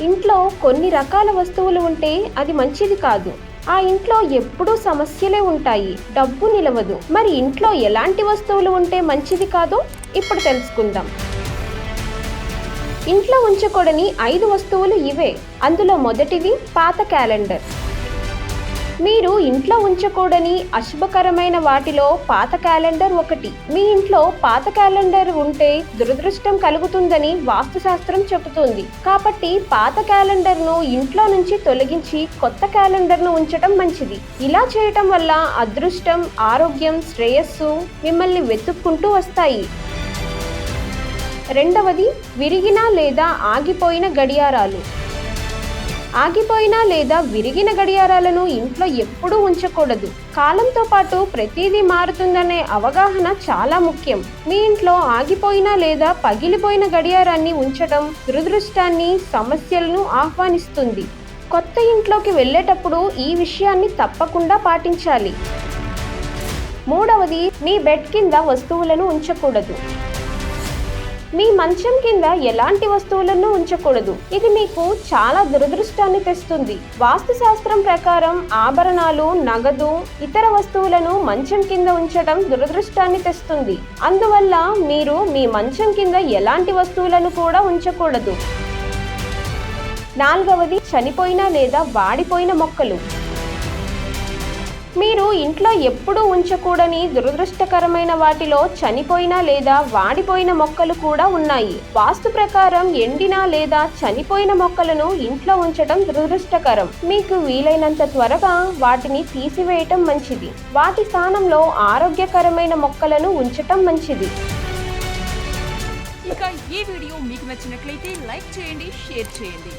ఇంట్లో కొన్ని రకాల వస్తువులు ఉంటే అది మంచిది కాదు. ఆ ఇంట్లో ఎప్పుడూ సమస్యలే ఉంటాయి. డబ్బు నిలవదు. మరి ఇంట్లో ఎలాంటి వస్తువులు ఉంటే మంచిది కాదో ఇప్పుడు తెలుసుకుందాం. ఇంట్లో ఉంచకూడని ఐదు వస్తువులు ఇవే. అందులో మొదటిది పాత క్యాలెండర్. మీరు ఇంట్లో ఉంచకూడని అశుభకరమైన వాటిలో పాత క్యాలెండర్ ఒకటి. మీ ఇంట్లో పాత క్యాలెండర్ ఉంటే దురదృష్టం కలుగుతుందని వాస్తుశాస్త్రం చెబుతుంది. కాబట్టి పాత క్యాలెండర్ను ఇంట్లో నుంచి తొలగించి కొత్త క్యాలెండర్ను ఉంచటం మంచిది. ఇలా చేయటం వల్ల అదృష్టం ఆరోగ్యం శ్రేయస్సు మిమ్మల్ని వెతుక్కుంటూ వస్తాయి. రెండవది విరిగిన లేదా ఆగిపోయిన గడియారాలు. ఆగిపోయిన లేదా విరిగిన గడియారాలను ఇంట్లో ఎప్పుడూ ఉంచకూడదు. కాలంతో పాటు ప్రతిదీ మారుతుందనే అవగాహన చాలా ముఖ్యం. మీ ఇంట్లో ఆగిపోయిన లేదా పగిలిపోయిన గడియారాన్ని ఉంచడం దురదృష్టాన్ని సమస్యలను ఆహ్వానిస్తుంది. కొత్త ఇంట్లోకి వెళ్ళేటప్పుడు ఈ విషయాన్ని తప్పకుండా పాటించాలి. మూడవది మీ బెడ్ కింద వస్తువులను ఉంచకూడదు. మీ మంచం కింద ఎలాంటి వస్తువులను ఉంచకూడదు. ఇది మీకు చాలా దురదృష్టాన్ని తెస్తుంది. వాస్తుశాస్త్రం ప్రకారం ఆభరణాలు నగదు ఇతర వస్తువులను మంచం కింద ఉంచడం దురదృష్టాన్ని తెస్తుంది. అందువల్ల మీరు మీ మంచం కింద ఎలాంటి వస్తువులను కూడా ఉంచకూడదు. నాలుగవది చనిపోయిన లేదా వాడిపోయిన మొక్కలు. మీరు ఇంట్లో ఎప్పుడూ ఉంచకూడని దురదృష్టకరమైన వాటిలో చనిపోయిన లేదా వాడిపోయిన మొక్కలు కూడా ఉన్నాయి. వాస్తు ప్రకారం ఎండిన లేదా చనిపోయిన మొక్కలను ఇంట్లో ఉంచడం దురదృష్టకరం. మీకు వీలైనంత త్వరగా వాటిని తీసివేయటం మంచిది. వాటి స్థానంలో ఆరోగ్యకరమైన మొక్కలను ఉంచటం మంచిది. ఇక ఈ వీడియో మీకు నచ్చినట్లయితే లైక్ చేయండి షేర్ చేయండి.